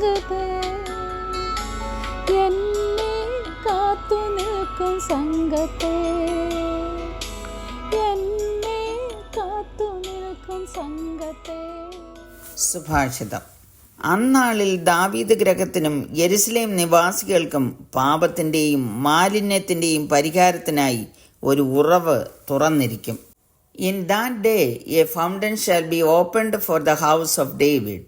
സംഗതേ എന്നെ കാത്തു നിൽക്കും സംഗത്തെ എന്നെ കാത്തു നിൽക്കും സുഭാഷിതം. അന്നാളിൽ ദാവീദ് ഗ്രഹത്തിനും യെരുസലേം നിവാസികൾക്കും പാപത്തിന്റെയും മാലിന്യത്തിന്റെയും പരിഹാരത്തിനായി ഒരു ഉറവ് തുറന്നിരിക്കും. In that day a fountain shall be opened for the house of David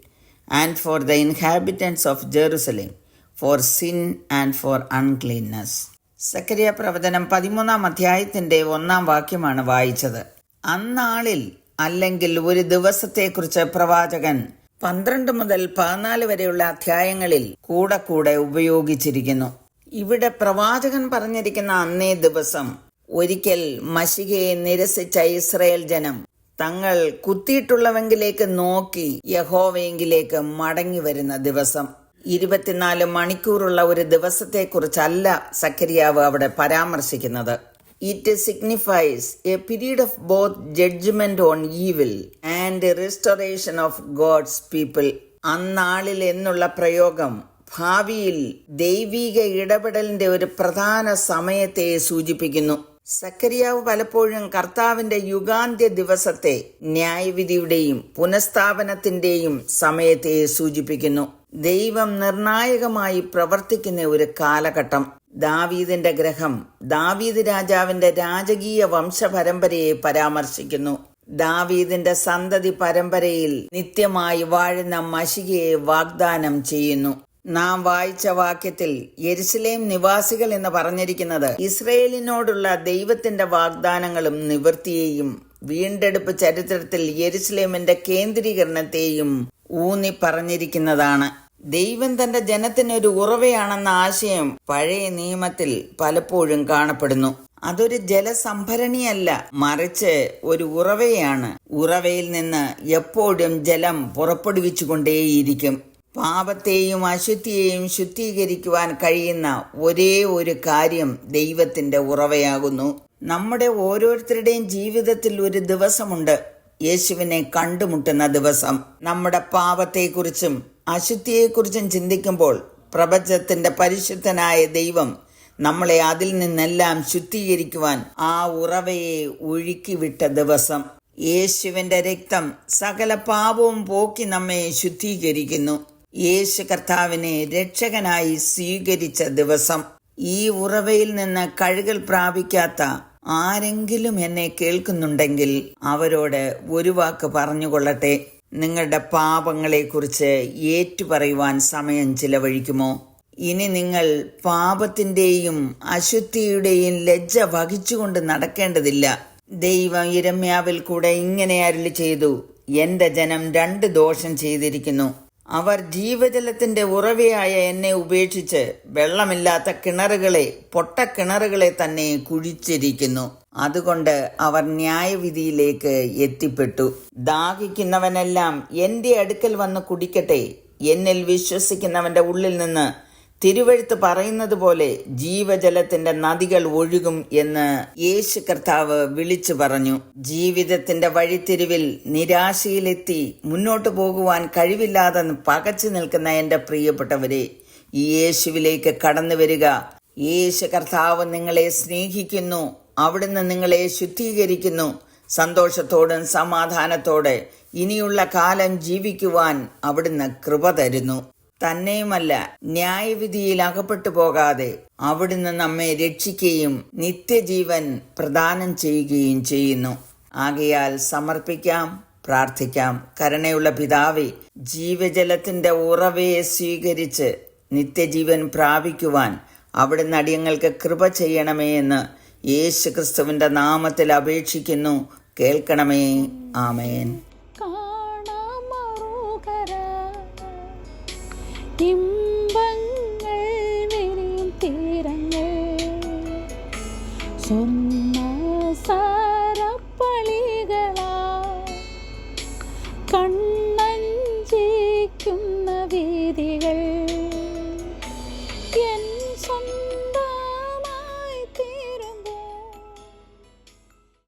and for the inhabitants of Jerusalem for sin and for uncleanness സക്രിയ പ്രവചനം പതിമൂന്നാം അധ്യായത്തിന്റെ ഒന്നാം വാക്യമാണ് വായിച്ചത്. അന്നാളിൽ അല്ലെങ്കിൽ ഒരു ദിവസത്തെക്കുറിച്ച് പ്രവാചകൻ പന്ത്രണ്ട് മുതൽ പതിനാല് വരെയുള്ള അധ്യായങ്ങളിൽ കൂടെ കൂടെ ഉപയോഗിച്ചിരിക്കുന്നു. ഇവിടെ പ്രവാചകൻ പറഞ്ഞിരിക്കുന്ന അന്നേ ദിവസം ഒരിക്കൽ മഷികയെ നിരസിച്ച ഇസ്രയേൽ ജനം തങ്ങൾ കുത്തിയിട്ടുള്ളവെങ്കിലേക്ക് നോക്കി യഹോവയെങ്കിലേക്ക് മടങ്ങി വരുന്ന ദിവസം. ഇരുപത്തിനാല് മണിക്കൂറുള്ള ഒരു ദിവസത്തെക്കുറിച്ചല്ല സക്കരിയാവ് അവിടെ പരാമർശിക്കുന്നത്. It signifies a period of both judgement on evil and restoration of God's people അന്നാളിൽ എന്നുള്ള പ്രയോഗം ഭാവിയിൽ ദൈവീക ഇടപെടലിന്റെ ഒരു പ്രധാന സമയത്തെ സൂചിപ്പിക്കുന്നു. സക്കരിയാവ് പലപ്പോഴും കർത്താവിന്റെ യുഗാന്ത്യ ദിവസത്തെ ന്യായവിധിയുടെയും പുനഃസ്ഥാപനത്തിന്റെയും സമയത്തെ സൂചിപ്പിക്കുന്നു. ദൈവം നിർണായകമായി പ്രവർത്തിക്കുന്ന ഒരു കാലഘട്ടം. ദാവീദിന്റെ ഗ്രഹം ദാവീദ് രാജാവിന്റെ രാജകീയ വംശപരമ്പരയെ പരാമർശിക്കുന്നു. ദാവീദിന്റെ സന്തതി പരമ്പരയിൽ നിത്യമായി വാഴുന്ന മഷികയെ വാഗ്ദാനം ചെയ്യുന്നു. നാം വായിച്ച വാക്യത്തിൽ യെരുസലേം നിവാസികൾ എന്ന് പറഞ്ഞിരിക്കുന്നത് ഇസ്രയേലിനോടുള്ള ദൈവത്തിന്റെ വാഗ്ദാനങ്ങളും നിവൃത്തിയെയും വീണ്ടെടുപ്പ് ചരിത്രത്തിൽ യെരുസലേമിന്റെ കേന്ദ്രീകരണത്തെയും ഊന്നി പറഞ്ഞിരിക്കുന്നതാണ്. ദൈവം തന്റെ ജനത്തിനൊരു ഉറവയാണെന്ന ആശയം പഴയ നിയമത്തിൽ പലപ്പോഴും കാണപ്പെടുന്നു. അതൊരു ജലസംഭരണിയല്ല മറിച്ച് ഒരു ഉറവയാണ്. ഉറവയിൽ നിന്ന് എപ്പോഴും ജലം പുറപ്പെടുവിച്ചുകൊണ്ടേയിരിക്കും. പാപത്തെയും അശുദ്ധിയെയും ശുദ്ധീകരിക്കുവാൻ കഴിയുന്ന ഒരേ ഒരു കാര്യം ദൈവത്തിന്റെ ഉറവയാകുന്നു. നമ്മുടെ ഓരോരുത്തരുടെയും ജീവിതത്തിൽ ഒരു ദിവസമുണ്ട്. യേശുവിനെ കണ്ടുമുട്ടുന്ന ദിവസം. നമ്മുടെ പാപത്തെക്കുറിച്ചും അശുദ്ധിയെക്കുറിച്ചും ചിന്തിക്കുമ്പോൾ പ്രപഞ്ചത്തിന്റെ പരിശുദ്ധനായ ദൈവം നമ്മളെ അതിൽ നിന്നെല്ലാം ശുദ്ധീകരിക്കുവാൻ ആ ഉറവയെ ഒഴുക്കിവിട്ട ദിവസം. യേശുവിന്റെ രക്തം സകല പാപവും പോക്കി നമ്മെ ശുദ്ധീകരിക്കുന്നു. യേശു കർത്താവിനെ രക്ഷകനായി സ്വീകരിച്ച ദിവസം. ഈ ഉറവയിൽ നിന്ന് കഴുകൽ പ്രാപിക്കാത്ത ആരെങ്കിലും എന്നെ കേൾക്കുന്നുണ്ടെങ്കിൽ അവരോട് ഒരു വാക്ക് പറഞ്ഞുകൊള്ളട്ടെ. നിങ്ങളുടെ പാപങ്ങളെക്കുറിച്ച് ഏറ്റുപറയുവാൻ സമയം ചിലവഴിക്കുമോ? ഇനി നിങ്ങൾ പാപത്തിന്റെയും അശുദ്ധിയുടെയും ലജ്ജ വഹിച്ചുകൊണ്ട് നടക്കേണ്ടതില്ല. ദൈവം ഇരമ്യാവിൽ കൂടെ ഇങ്ങനെ അരുളി ചെയ്തു എന്റെ ജനം രണ്ട് ദോഷം ചെയ്തിരിക്കുന്നു. അവർ ജീവജലത്തിന്റെ ഉറവയായ എന്നെ ഉപേക്ഷിച്ച് വെള്ളമില്ലാത്ത കിണറുകളെ പൊട്ടക്കിണറുകളെ തന്നെ കുഴിച്ചിരിക്കുന്നു. അതുകൊണ്ട് അവർ ന്യായവിധിയിലേക്ക് എത്തിപ്പെട്ടു. ദാഹിക്കുന്നവനെല്ലാം എന്റെ അടുക്കൽ വന്ന് കുടിക്കട്ടെ. എന്നിൽ വിശ്വസിക്കുന്നവന്റെ ഉള്ളിൽ നിന്ന് തിരുവഴുത്ത് പറയുന്നത് പോലെ ജീവജലത്തിന്റെ നദികൾ ഒഴുകും എന്ന് യേശു കർത്താവ് വിളിച്ചു പറഞ്ഞു. ജീവിതത്തിന്റെ വഴിത്തിരിവിൽ നിരാശയിലെത്തി മുന്നോട്ടു പോകുവാൻ കഴിവില്ലാതെ പകച്ചു നിൽക്കുന്ന എന്റെ പ്രിയപ്പെട്ടവരെ ഈ യേശുവിലേക്ക് കടന്നു വരിക. യേശു കർത്താവ് നിങ്ങളെ സ്നേഹിക്കുന്നു. അവിടുന്ന് നിങ്ങളെ ശുദ്ധീകരിക്കുന്നു. സന്തോഷത്തോടും സമാധാനത്തോടെ ഇനിയുള്ള കാലം ജീവിക്കുവാൻ അവിടുന്ന് കൃപ തരുന്നു. തന്നെയുമല്ല ന്യായവിധിയിൽ അകപ്പെട്ടു പോകാതെ അവിടുന്ന് നമ്മെ രക്ഷിക്കുകയും നിത്യജീവൻ പ്രദാനം ചെയ്യുകയും ചെയ്യുന്നു. ആകയാൽ സമർപ്പിക്കാം പ്രാർത്ഥിക്കാം. കരുണയുള്ള പിതാവെ ജീവജലത്തിന്റെ ഉറവയെ സ്വീകരിച്ച് നിത്യജീവൻ പ്രാപിക്കുവാൻ അവിടുന്ന് അടിയങ്ങൾക്ക് കൃപ ചെയ്യണമേ എന്ന് യേശു ക്രിസ്തുവിന്റെ നാമത്തിൽ അപേക്ഷിക്കുന്നു. കേൾക്കണമേ. ആമേൻ. ഇമ്പങ്ങൾ വിരിയും തീരങ്ങൾ. സ്വർണ